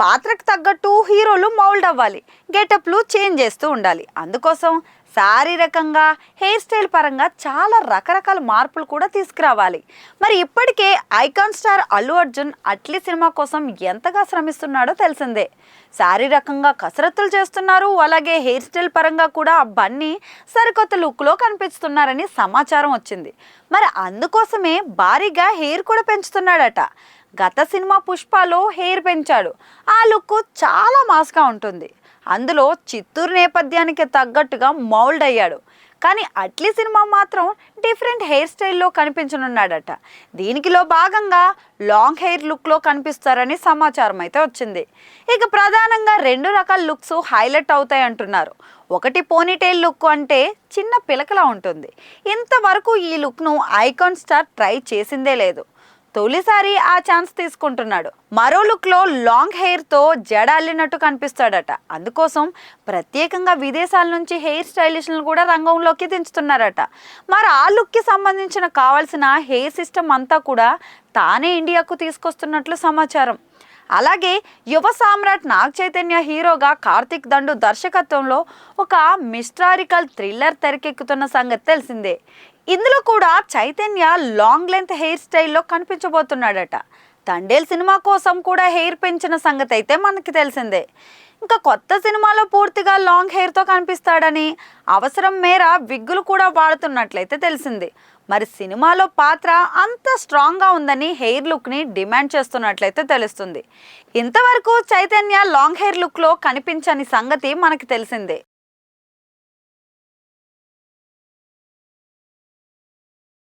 పాత్రకు తగ్గట్టు హీరోలు మౌల్డ్ అవ్వాలి. గెటప్లు చేంజ్ చేస్తూ ఉండాలి. అందుకోసం శారీరకంగా హెయిర్ స్టైల్ పరంగా చాలా రకరకాల మార్పులు కూడా తీసుకురావాలి. మరి ఇప్పటికే icon star Allu Arjun Atlee cinema కోసం ఎంతగా శ్రమిస్తున్నాడో తెలిసిందే. శారీరకంగా కసరత్తులు చేస్తున్నారు. అలాగే హెయిర్ స్టైల్ పరంగా కూడా ఆ బన్నీ సరికొత్త లుక్లో కనిపిస్తున్నారని సమాచారం వచ్చింది. మరి అందుకోసమే భారీగా హెయిర్ కూడా పెంచుతున్నాడట. గత సినిమా పుష్పలో హెయిర్ పెంచాడు. ఆ లుక్ చాలా మాస్గా ఉంటుంది. అందులో చిత్తూరు నేపథ్యానికి తగ్గట్టుగా మౌల్డ్ అయ్యాడు. కానీ అట్లీ సినిమా మాత్రం డిఫరెంట్ హెయిర్ స్టైల్లో కనిపించనున్నాడట. దీనికిలో భాగంగా లాంగ్ హెయిర్ లుక్లో కనిపిస్తారని సమాచారం అయితే వచ్చింది. ఇక ప్రధానంగా రెండు రకాల లుక్స్ హైలైట్ అవుతాయి అంటున్నారు. ఒకటి పోనీటైల్ లుక్ అంటే చిన్న పిలకలా ఉంటుంది. ఇంతవరకు ఈ లుక్ను ఐకాన్ స్టార్ ట్రై చేసిందే లేదు. తొలిసారి ఆ ఛాన్స్ తీసుకుంటున్నాడు. మరో లుక్లో లాంగ్ హెయిర్తో జడ అల్లినట్టు కనిపిస్తాడట. అందుకోసం ప్రత్యేకంగా విదేశాల నుంచి హెయిర్ స్టైలిష్లను కూడా రంగంలోకి దించుతున్నారట. మరి ఆ లుక్కి సంబంధించిన కావాల్సిన హెయిర్ సిస్టమ్ అంతా కూడా తానే ఇండియాకు తీసుకొస్తున్నట్లు సమాచారం. అలాగే యువ సామ్రాట్ నాగ్ చైతన్య హీరోగా కార్తిక్ దండు దర్శకత్వంలో ఒక మిస్టారికల్ థ్రిల్లర్ తెరకెక్కుతున్న సంగతి తెలిసిందే. ఇందులో కూడా చైతన్య లాంగ్ లెంత్ హెయిర్ స్టైల్లో కనిపించబోతున్నాడట. తండేల్ సినిమా కోసం కూడా హెయిర్ పెంచిన సంగతి అయితే మనకి తెలిసిందే. ఇంకా కొత్త సినిమాలో పూర్తిగా లాంగ్ హెయిర్తో కనిపిస్తాడని అవసరం మేర విగ్గులు కూడా వాడుతున్నట్లయితే తెలిసింది. మరి సినిమాలో పాత్ర అంత స్ట్రాంగ్గా ఉందని హెయిర్ లుక్ని డిమాండ్ చేస్తున్నట్లయితే తెలుస్తుంది. ఇంతవరకు చైతన్య లాంగ్ హెయిర్ లుక్లో కనిపించని సంగతి మనకి తెలిసిందే.